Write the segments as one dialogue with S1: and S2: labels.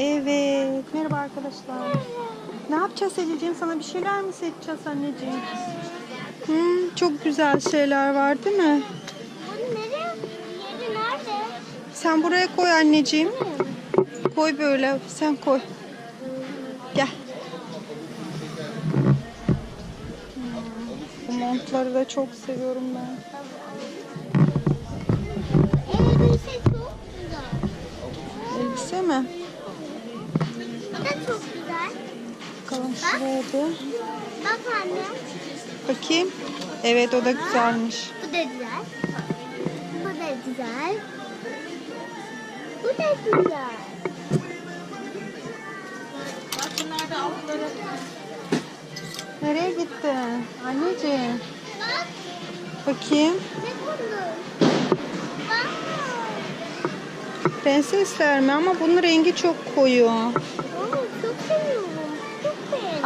S1: Evet. Merhaba arkadaşlar. Ne yapacağız Ececiğim? Sana bir şeyler mi seçeceğiz anneciğim? Hmm, çok güzel şeyler var değil mi? Sen buraya koy anneciğim. Koy böyle. Sen koy. Gel. Bu montları da çok seviyorum ben.
S2: Elbise
S1: mi?
S2: Da çok güzel.
S1: Bakalım şuraya bir.
S2: Bak anne.
S1: Bakayım. Evet o da güzelmiş.
S2: Bu da güzel. Bu da güzel. Bu da güzel.
S1: Nereye gitti? Anneciğim.
S2: Bak
S1: Bakayım.
S2: ne bunlar? Bak.
S1: Prensesler mi? Ama bunun rengi çok koyu.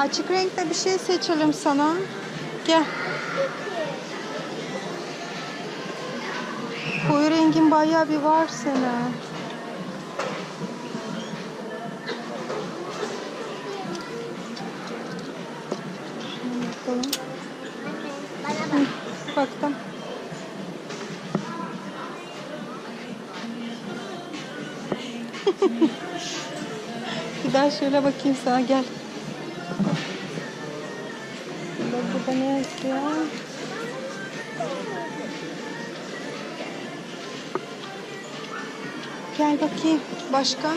S1: Açık renkte bir şey seçelim sana. Gel. Koyu rengin bayağı bir var senin. Bakalım.
S2: Bak.
S1: Baktım. bir daha şöyle bakayım sana gel. Gel bakayım. Başka?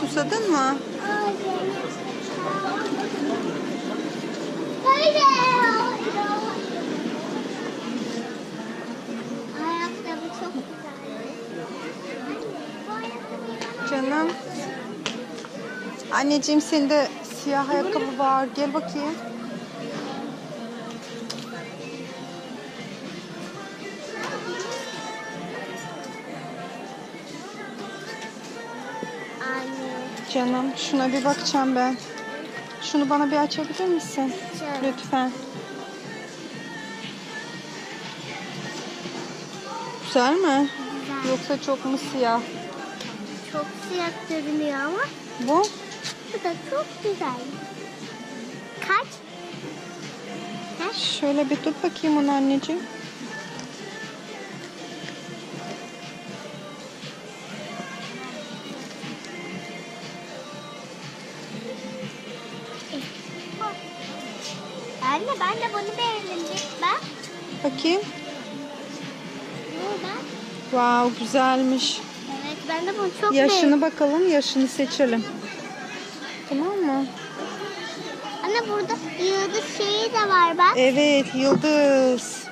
S1: Susadın mı?
S2: Ayakkabı çok güzel.
S1: Canım. Anneciğim sende siyah ayakkabı var. Gel bakayım. Canım şuna bir bakacağım ben. Şunu bana bir açabilir misin? Lütfen. Güzel mi?
S2: Güzel.
S1: Yoksa çok mu siyah?
S2: Çok siyah görünüyor ama
S1: Bu?
S2: bu da çok güzel. Kaç? Kaç?
S1: Şöyle bir tut bakayım onu anneciğim.
S2: Anne ben de bunu beğendim. Bak.
S1: Bakayım. Wow güzelmiş.
S2: Evet ben de bunu çok
S1: Yaşını
S2: beğendim.
S1: bakalım. Yaşını seçelim. Tamam mı?
S2: Anne burada yıldız şeyi de var bak.
S1: Evet Yıldız.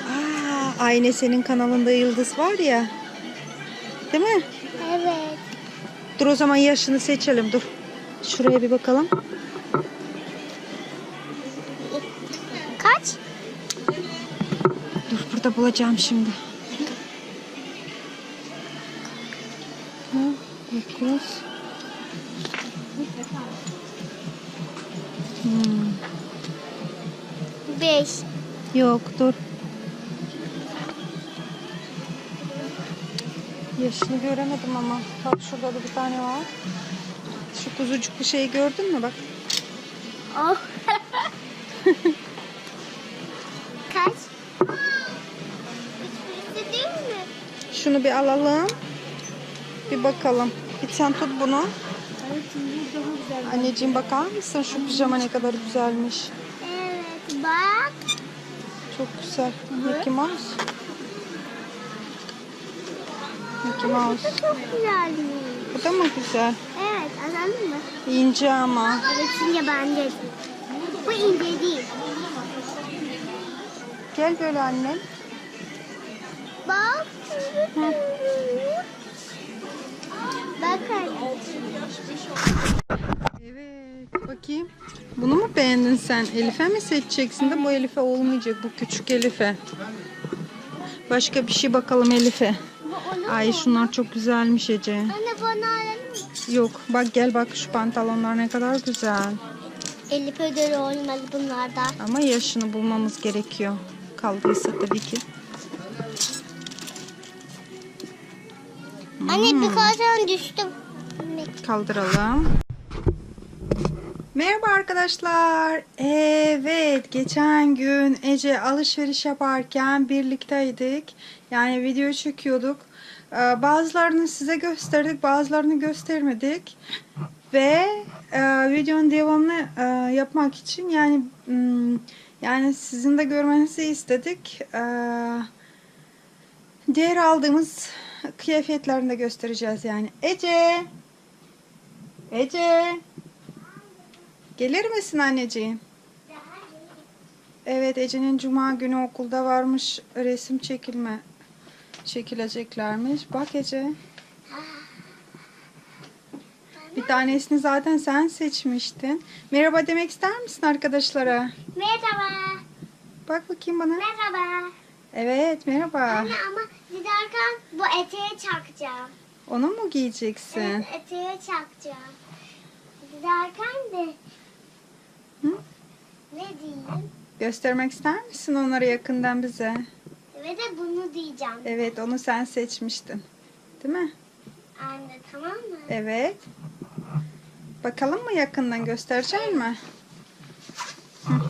S1: Aa, aynı senin kanalında Yıldız var ya. Değil mi?
S2: Evet.
S1: Dur o zaman yaşını seçelim dur. Şuraya bir bakalım.
S2: Kaç?
S1: Dur burada bulacağım şimdi. Dokuz. Hmm,
S2: Beş.
S1: Yok dur. Yaşını göremedim ama. Bak şurada da bir tane var. Şu kuzucuklu şeyi gördün mü bak.
S2: Oh. Kaç? Hiçbirisi değil mi?
S1: Şunu bir alalım. Bir bakalım. Bir sen tut bunu. Anneciğim bakar mısın şu pijama ne kadar güzelmiş.
S2: Evet, bak.
S1: Çok güzel. Mickey Mouse. Mickey Mouse.
S2: Bu çok güzelmiş.
S1: Bu da mı güzel?
S2: Evet, anladın mı?
S1: İnce ama.
S2: Evet, ince bence. Bu ince değil.
S1: Gel böyle annem.
S2: Bak.
S1: Hı.
S2: Bakın.
S1: Evet. Bakayım. Bunu mu beğendin sen? Elif'e mi seçeceksin de bu Elif'e olmayacak. Bu küçük Elif'e. Başka bir şey bakalım Elif'e. Ay şunlar çok güzelmiş Ece.
S2: Anne bana?
S1: Yok bak gel bak şu pantolonlar ne kadar güzel.
S2: Elif ödülü olmalı bunlarda.
S1: Ama yaşını bulmamız gerekiyor. Kaldıysa tabii ki.
S2: Anne birkaç tane düştüm.
S1: Kaldıralım. Merhaba arkadaşlar. Evet, geçen gün Ece alışveriş yaparken birlikteydik. Yani video çekiyorduk. Ee, Bazılarını size gösterdik, bazılarını göstermedik. Ve e, videonun devamını e, yapmak için yani hmm, yani sizin de görmenizi istedik. Ee, diğer aldığımız kıyafetlerini de göstereceğiz yani. Ece! Ece. Gelir misin anneciğim? Evet Ece'nin cuma günü okulda varmış resim çekilme çekileceklermiş. Bak Ece. Bir tanesini zaten sen seçmiştin. Merhaba demek ister misin arkadaşlara?
S2: Merhaba.
S1: Bak bakayım bana.
S2: Merhaba.
S1: Evet merhaba.
S2: Anne ama giderken bu eteğe çakacağım.
S1: Onu mu giyeceksin?
S2: Evet, eteğe çakacağım. Giderken de
S1: Hı?
S2: ne diyeyim?
S1: Göstermek ister misin onları yakından bize?
S2: Ve de bunu diyeceğim.
S1: Evet onu sen seçmiştin. Değil mi?
S2: Anne tamam mı?
S1: Evet. Bakalım mı yakından gösterecek mi?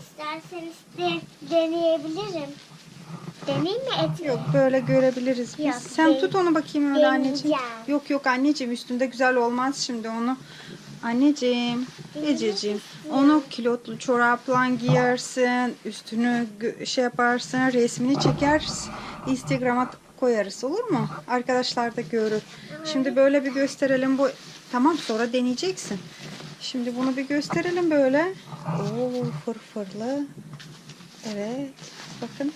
S2: İsterseniz de deneyebilirim. Deneyim mi eteği?
S1: Yok böyle görebiliriz biz.
S2: Yok,
S1: Sen
S2: değil.
S1: tut onu bakayım öyle anneciğim.
S2: Deneyeceğim.
S1: Yok yok anneciğim üstünde güzel olmaz şimdi onu. Anneciğim, Ececiğim onu kilotlu çorapla giyersin, üstünü şey yaparsın, resmini çekersin, Instagram'a koyarız olur mu? Arkadaşlar da görür. Şimdi böyle bir gösterelim bu. Tamam sonra deneyeceksin. Şimdi bunu bir gösterelim böyle. Oo fırfırlı. Evet. Bakın.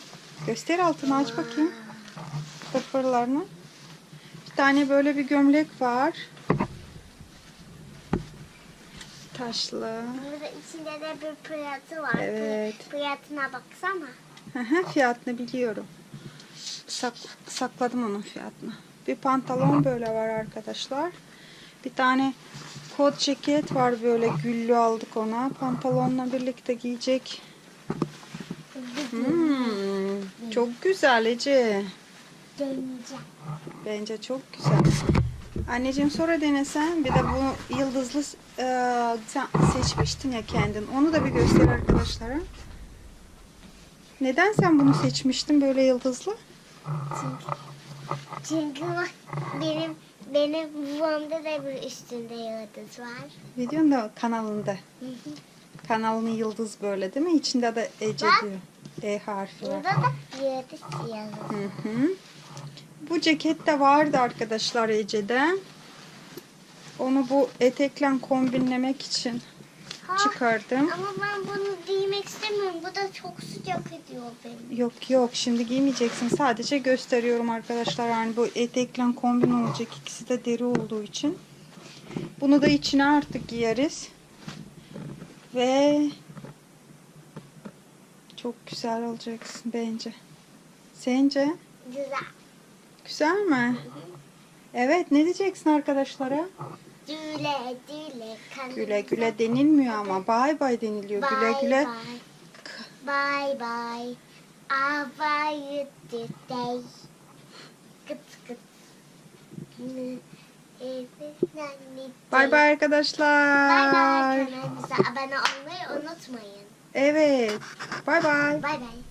S1: Göster altını aç bakayım. Fırfırlarını. Bir tane böyle bir gömlek var. Taşlı.
S2: Burada içinde de bir fiyatı var.
S1: Evet.
S2: Fiyatına baksana.
S1: Fiyatını biliyorum. Sak, sakladım onun fiyatını. Bir pantolon böyle var arkadaşlar. Bir tane kot ceket var böyle güllü aldık ona. Pantolonla birlikte giyecek. Hmm, çok güzel Ece.
S2: Deneyeceğim.
S1: Bence çok güzel. Anneciğim sonra denesen bir de bu yıldızlı e, sen seçmiştin ya kendin. Onu da bir göster arkadaşlara. Neden sen bunu seçmiştin böyle yıldızlı?
S2: Çünkü, çünkü benim benim babamda da bir üstünde yıldız var.
S1: Videonun da kanalında.
S2: Hı hı.
S1: Kanalının yıldız böyle değil mi? İçinde de Ece
S2: Bak.
S1: diyor. E harfi var.
S2: Burada da.
S1: Hı hı. Bu ceket de vardı arkadaşlar Ece'de. Onu bu etekle kombinlemek için
S2: Ha,
S1: çıkardım.
S2: Ama ben bunu giymek istemiyorum. Bu da çok sıcak ediyor beni.
S1: Yok yok şimdi giymeyeceksin. Sadece gösteriyorum arkadaşlar. Yani bu etekle kombin olacak. İkisi de deri olduğu için. Bunu da içine artık giyeriz. Ve çok güzel olacaksın bence. Sence?
S2: Güzel.
S1: Güzel mi? Evet ne diyeceksin arkadaşlara?
S2: Güle güle.
S1: Güle güle denilmiyor ama bay bay deniliyor. Güle
S2: Bye
S1: güle.
S2: Bye bye. bye. Have. Kıt kıt.
S1: Bay bay arkadaşlar.
S2: Bay bay. Kanalımıza abone olmayı unutmayın.
S1: Evet. Bay bay.
S2: Bay bay.